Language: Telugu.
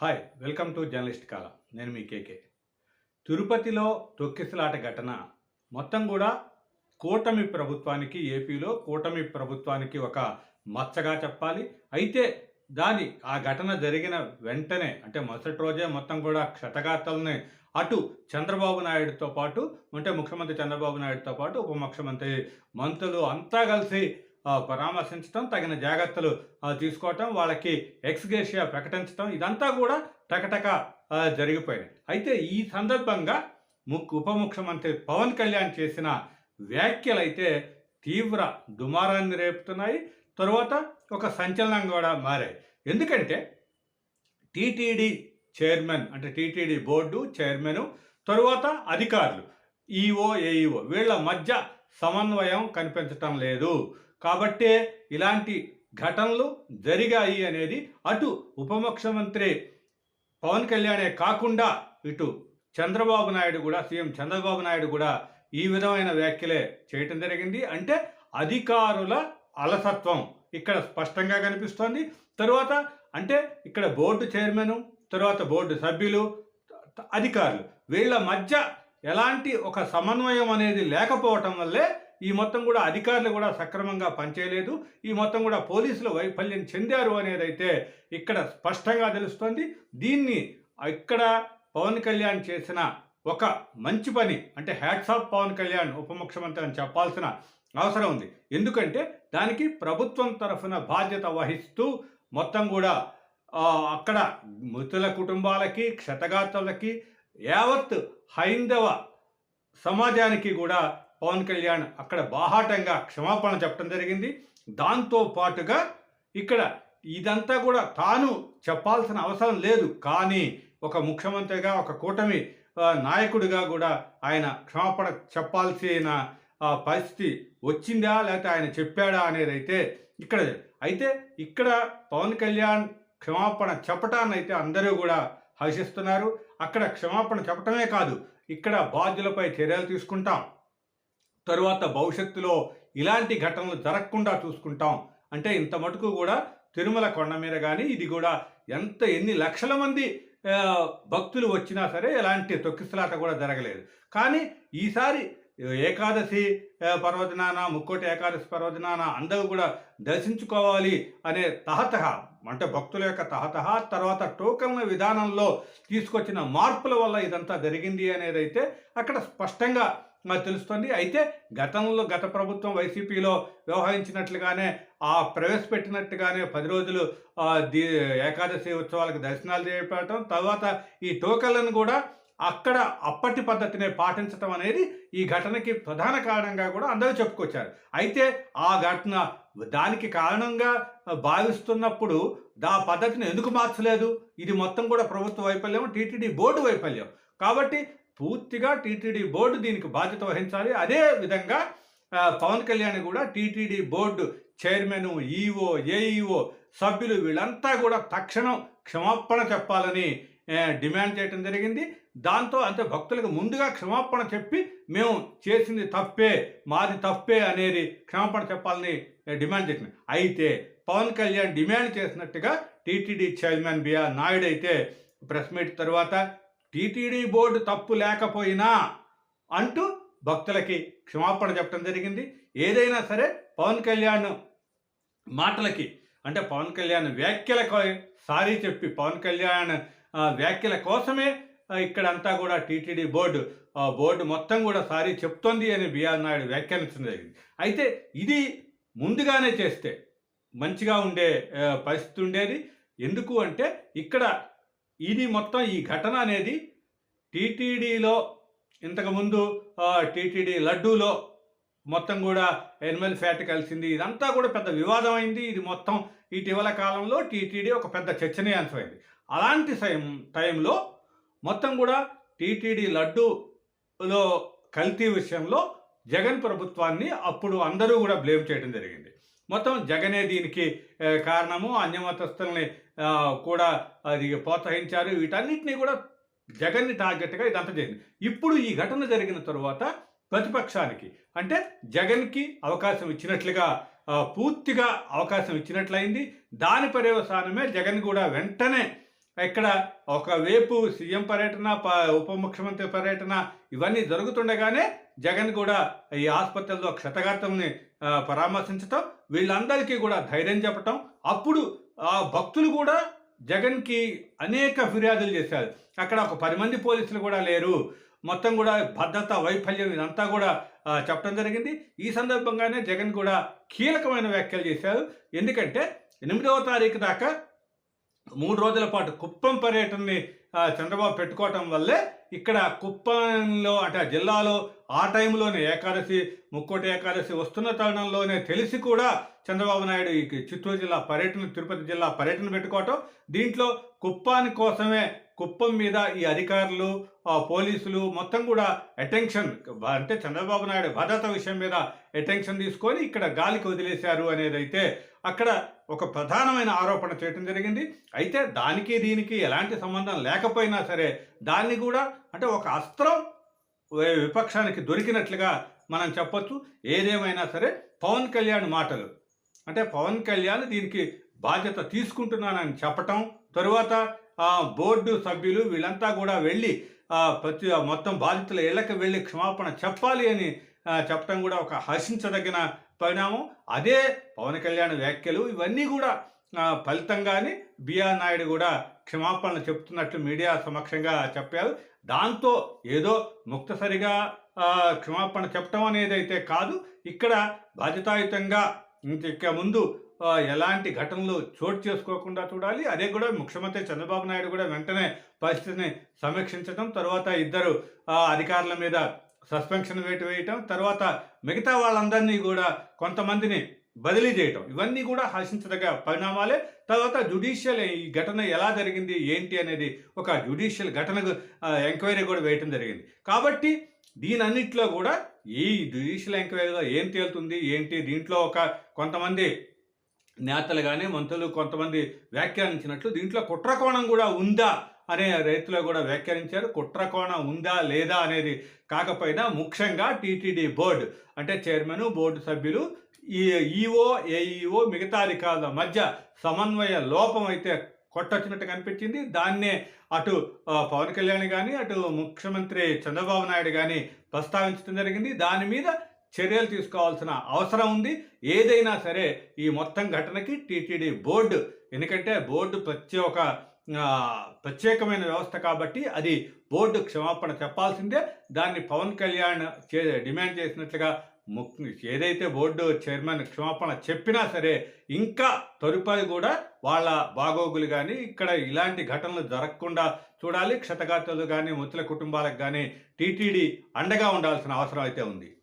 హాయ్ వెల్కమ్ టు జర్నలిస్ట్ కాల. నేను మీ కేకే. తిరుపతిలో తొక్కిసలాట ఘటన మొత్తం కూడా కూటమి ప్రభుత్వానికి ఏపీలో కూటమి ప్రభుత్వానికి ఒక మచ్చగా చెప్పాలి. అయితే దాని ఆ ఘటన జరిగిన వెంటనే అంటే మరుసటి రోజే మొత్తం కూడా క్షతగాతల్ని అటు చంద్రబాబు నాయుడుతో పాటు అంటే ముఖ్యమంత్రి చంద్రబాబు నాయుడుతో పాటు ఉప ముఖ్యమంత్రి మంత్రులు అంతా కలిసి పరామర్శించడం తగిన జాగ్రత్తలు తీసుకోవటం వాళ్ళకి ఎక్స్గేషియా ప్రకటించడం ఇదంతా కూడా టకటక ఆ, జరిగిపోయినాయి. అయితే ఈ సందర్భంగా ముక్ ఉప ముఖ్యమంత్రి పవన్ కళ్యాణ్ చేసిన వ్యాఖ్యలు అయితే తీవ్ర దుమారాన్ని రేపుతున్నాయి. తరువాత ఒక సంచలనం కూడా మారాయి. ఎందుకంటే టీటీడీ చైర్మన్ అంటే టీటీడీ బోర్డు చైర్మన్ తరువాత అధికారులు ఈఓ ఏఈఓ వీళ్ళ మధ్య సమన్వయం కనిపించటం లేదు. కాబట్టే ఇలాంటి ఘటనలు జరిగాయి అనేది అటు ఉప ముఖ్యమంత్రి పవన్ కళ్యాణే కాకుండా ఇటు చంద్రబాబు నాయుడు కూడా సీఎం చంద్రబాబు నాయుడు కూడా ఈ విధమైన వ్యాఖ్యలే చేయటం జరిగింది. అంటే అధికారుల అలసత్వం ఇక్కడ స్పష్టంగా కనిపిస్తోంది. తరువాత అంటే ఇక్కడ బోర్డు చైర్మన్ తరువాత బోర్డు సభ్యులు అధికారులు వీళ్ళ మధ్య ఎలాంటి ఒక సమన్వయం అనేది లేకపోవటం వల్లే ఈ మొత్తం కూడా అధికారులు కూడా సక్రమంగా పనిచేయలేదు. ఈ మొత్తం కూడా పోలీసులు వైఫల్యం చెందారు అనేదైతే ఇక్కడ స్పష్టంగా తెలుస్తోంది. దీన్ని ఇక్కడ పవన్ కళ్యాణ్ చేసిన ఒక మంచి పని అంటే హ్యాట్స్ ఆఫ్ పవన్ కళ్యాణ్ ఉప ముఖ్యమంత్రి అని చెప్పాల్సిన అవసరం ఉంది. ఎందుకంటే దానికి ప్రభుత్వం తరఫున బాధ్యత వహిస్తూ మొత్తం కూడా అక్కడ మృతుల కుటుంబాలకి క్షతగాత్రులకి యావత్ హైందవ సమాజానికి కూడా పవన్ కళ్యాణ్ అక్కడ బాహాటంగా క్షమాపణ చెప్పడం జరిగింది. దాంతో పాటుగా ఇక్కడ ఇదంతా కూడా తాను చెప్పాల్సిన అవసరం లేదు. కానీ ఒక ముఖ్యమంత్రిగా ఒక కూటమి నాయకుడిగా కూడా ఆయన క్షమాపణ చెప్పాల్సిన పరిస్థితి వచ్చిందా? లేకపోతే ఆయన చెప్పాడా అనేది అయితే ఇక్కడ అయితే ఇక్కడ పవన్ కళ్యాణ్ క్షమాపణ చెప్పటాన్ని అయితే అందరూ కూడా హర్షిస్తున్నారు. అక్కడ క్షమాపణ చెప్పటమే కాదు ఇక్కడ బాధ్యులపై చర్యలు తీసుకుంటాం. తరువాత భవిష్యత్తులో ఇలాంటి ఘటనలు జరగకుండా చూసుకుంటాం. అంటే ఇంత మటుకు కూడా తిరుమల కొండ మీద కానీ ఇది కూడా ఎంత ఎన్ని లక్షల మంది భక్తులు వచ్చినా సరే ఎలాంటి తొక్కిసలాట కూడా జరగలేదు. కానీ ఈసారి ఏకాదశి పర్వదినాన ముక్కోటి ఏకాదశి పర్వదినాన అందరూ కూడా దర్శించుకోవాలి అనే తహతహ అంటే భక్తుల యొక్క తహతహ తర్వాత టోకన్ల విధానంలో తీసుకొచ్చిన మార్పుల వల్ల ఇదంతా జరిగింది అనేదైతే అక్కడ స్పష్టంగా తెలుస్తుంది. అయితే గతంలో గత ప్రభుత్వం వైసీపీలో వ్యవహరించినట్లుగానే ఆ ప్రవేశపెట్టినట్టుగానే పది రోజులు దీ ఏకాదశి ఉత్సవాలకు దర్శనాలు చేపట్టడం తర్వాత ఈ టోకన్లను కూడా అక్కడ అప్పటి పద్ధతినే పాటించటం అనేది ఈ ఘటనకి ప్రధాన కారణంగా కూడా అందరూ చెప్పుకొచ్చారు. అయితే ఆ ఘటన దానికి కారణంగా భావిస్తున్నప్పుడు దా పద్ధతిని ఎందుకు మార్చలేదు? ఇది మొత్తం కూడా ప్రభుత్వ వైఫల్యం టీటీడీ బోర్డు వైఫల్యం. కాబట్టి పూర్తిగా టీటీడీ బోర్డు దీనికి బాధ్యత వహించాలి. అదే విధంగా పవన్ కళ్యాణ్ కూడా TTD board chairman EO AEO సభ్యులు వీళ్ళంతా కూడా తక్షణం క్షమాపణ చెప్పాలని డిమాండ్ చేయడం జరిగింది. దాంతో అంటే భక్తులకు ముందుగా క్షమాపణ చెప్పి మేము చేసింది తప్పే మాది తప్పే అనేది క్షమాపణ చెప్పాలని డిమాండ్ చేసింది. అయితే పవన్ కళ్యాణ్ డిమాండ్ చేసినట్టుగా టీటీడీ చైర్మన్ బిఆర్ నాయుడు అయితే ప్రెస్ మీట్ తర్వాత టీటీడీ బోర్డు తప్పు లేకపోయినా అంటూ భక్తులకి క్షమాపణ చెప్పడం జరిగింది. ఏదైనా సరే పవన్ కళ్యాణ్ మాటలకి అంటే పవన్ కళ్యాణ్ వ్యాఖ్యలకు సారీ చెప్పి పవన్ కళ్యాణ్ వ్యాఖ్యల కోసమే ఇక్కడంతా కూడా టీటీడీ బోర్డు ఆ, బోర్డు మొత్తం కూడా సారీ చెప్తోంది అని బిఆర్ నాయుడు వ్యాఖ్యానించడం జరిగింది. అయితే ఇది ముందుగానే చేస్తే మంచిగా ఉండే పరిస్థితి ఉండేది. ఎందుకు అంటే ఇక్కడ ఇది మొత్తం ఈ ఘటన అనేది టీటీడీలో ఇంతకుముందు టీటీడీ లడ్డూలో మొత్తం కూడా ఎనిమల్ ఫ్యాట్ కలిసింది. ఇదంతా కూడా పెద్ద వివాదమైంది. ఇది మొత్తం ఇటీవల కాలంలో టీటీడీ ఒక పెద్ద చర్చనీయాంశమైంది. అలాంటి టైం టైంలో మొత్తం కూడా టీటీడీ లడ్డూలో కల్తీ విషయంలో జగన్ ప్రభుత్వాన్ని అప్పుడు అందరూ కూడా బ్లేమ్ చేయడం జరిగింది. మొత్తం జగనే దీనికి కారణము. అన్యమతస్తుల్ని కూడా అది ప్రోత్సహించారు. వీటన్నిటినీ కూడా జగన్ని టార్గెట్గా ఇదంతా జరిగింది. ఇప్పుడు ఈ ఘటన జరిగిన తరువాత ప్రతిపక్షానికి అంటే జగన్కి అవకాశం ఇచ్చినట్లుగా పూర్తిగా అవకాశం ఇచ్చినట్లయింది. దాని పర్యవసానమే జగన్ కూడా వెంటనే ఇక్కడ ఒకవైపు సీఎం పర్యటన ప- ఉప ముఖ్యమంత్రి పర్యటన ఇవన్నీ జరుగుతుండగానే జగన్ కూడా ఈ ఆసుపత్రిలో క్షతగాత్రంని పరామర్శించటం వీళ్ళందరికీ కూడా ధైర్యం చెప్పటం. అప్పుడు ఆ భక్తులు కూడా జగన్కి అనేక ఫిర్యాదులు చేశారు. అక్కడ ఒక పది మంది పోలీసులు కూడా లేరు. మొత్తం కూడా భద్రత వైఫల్యం ఇదంతా కూడా చెప్పడం జరిగింది. ఈ సందర్భంగానే జగన్ కూడా కీలకమైన వ్యాఖ్యలు చేశారు. ఎందుకంటే ఎనిమిదవ తారీఖు దాకా మూడు రోజుల పాటు కుప్పం పర్యటనని చంద్రబాబు పెట్టుకోవటం వల్లే ఇక్కడ కుప్పంలో అంటే ఆ జిల్లాలో ఆ టైంలోనే ఏకాదశి ముక్కోటి ఏకాదశి వస్తున్న తరుణంలోనే తెలిసి కూడా చంద్రబాబు నాయుడు ఈ చిత్తూరు జిల్లా పర్యటన తిరుపతి జిల్లా పర్యటన పెట్టుకోవటం. దీంట్లో కుప్పాని కోసమే కుప్పం మీద ఈ అధికారులు ఆ పోలీసులు మొత్తం కూడా అటెన్షన్ అంటే చంద్రబాబు నాయుడు భద్రత విషయం మీద అటెన్షన్ తీసుకొని ఇక్కడ గాలికి వదిలేశారు అనేది అయితే అక్కడ ఒక ప్రధానమైన ఆరోపణ చేయడం జరిగింది. అయితే దానికి దీనికి ఎలాంటి సంబంధం లేకపోయినా సరే దాన్ని కూడా అంటే ఒక అస్త్రం విపక్షానికి దొరికినట్లుగా మనం చెప్పొచ్చు. ఏదేమైనా సరే పవన్ కళ్యాణ్ మాటలు. అంటే పవన్ కళ్యాణ్ దీనికి బాధ్యత తీసుకుంటున్నానని చెప్పటం తరువాత బోర్డు సభ్యులు వీళ్ళంతా కూడా వెళ్ళి ప్రతి మొత్తం బాధితుల ఇళ్ళకి వెళ్ళి క్షమాపణ చెప్పాలి అని చెప్పడం కూడా ఒక హర్షించదగిన పరిణామం అదే పవన్ కళ్యాణ్ వ్యాఖ్యలు ఇవన్నీ కూడా ఫలితంగానే బిఆర్ నాయుడు కూడా క్షమాపణలు చెప్తున్నట్లు మీడియా సమక్షంగా చెప్పారు. దాంతో ఏదో ముక్తసరిగా క్షమాపణ చెప్పడం అనేది అయితే కాదు. ఇక్కడ బాధ్యతాయుతంగా ఇంక ముందు ఎలాంటి ఘటనలు చోటు చేసుకోకుండా చూడాలి. అదే కూడా ముఖ్యమంత్రి చంద్రబాబు నాయుడు కూడా వెంటనే పరిస్థితిని సమీక్షించడం తర్వాత ఇద్దరు అధికారుల మీద సస్పెన్షన్ వేటు వేయటం తర్వాత మిగతా వాళ్ళందరినీ కూడా కొంతమందిని బదిలీ చేయటం. ఇవన్నీ కూడా హర్షించదగ్గ పరిణామాలే. తర్వాత జుడిషియల్ ఈ ఘటన ఎలా జరిగింది ఏంటి అనేది ఒక జుడిషియల్ ఘటనకు ఎంక్వైరీ కూడా వేయటం జరిగింది. కాబట్టి దీనన్నిట్లో కూడా ఈ జుడిషియల్ ఎంక్వైరీలో ఏం తేలుతుంది ఏంటి? దీంట్లో ఒక కొంతమంది నేతలు కానీ మంత్రులు కొంతమంది వ్యాఖ్యానించినట్లు దీంట్లో కుట్రకోణం కూడా ఉందా అనే రైతులు కూడా వ్యాఖ్యానించారు. కుట్రకోణ ఉందా లేదా అనేది కాకపోయినా ముఖ్యంగా టీటీడీ బోర్డు అంటే చైర్మన్ బోర్డు సభ్యులు ఈ ఈఓ ఏఈఓ మిగతా అధికారుల మధ్య సమన్వయ లోపం అయితే కొట్టొచ్చినట్టు కనిపించింది. దాన్నే అటు పవన్ కళ్యాణ్ కానీ అటు ముఖ్యమంత్రి చంద్రబాబు నాయుడు కానీ ప్రస్తావించడం జరిగింది. దాని మీద చర్యలు తీసుకోవాల్సిన అవసరం ఉంది. ఏదైనా సరే ఈ మొత్తం ఘటనకి టీటీడీ బోర్డు ఎందుకంటే బోర్డు ప్రతి ఒక్క ప్రత్యేకమైన వ్యవస్థ కాబట్టి అది బోర్డు క్షమాపణ చెప్పాల్సిందే. దాన్ని పవన్ కళ్యాణ్ చే డిమాండ్ చేసినట్లుగా ఏదైతే బోర్డు చైర్మన్ క్షమాపణ చెప్పినా సరే ఇంకా తదుపరి కూడా వాళ్ళ బాగోగులు కానీ ఇక్కడ ఇలాంటి ఘటనలు జరగకుండా చూడాలి. క్షతగాత్రులు కానీ మృతుల కుటుంబాలకు కానీ టీటీడీ అండగా ఉండాల్సిన అవసరం అయితే ఉంది.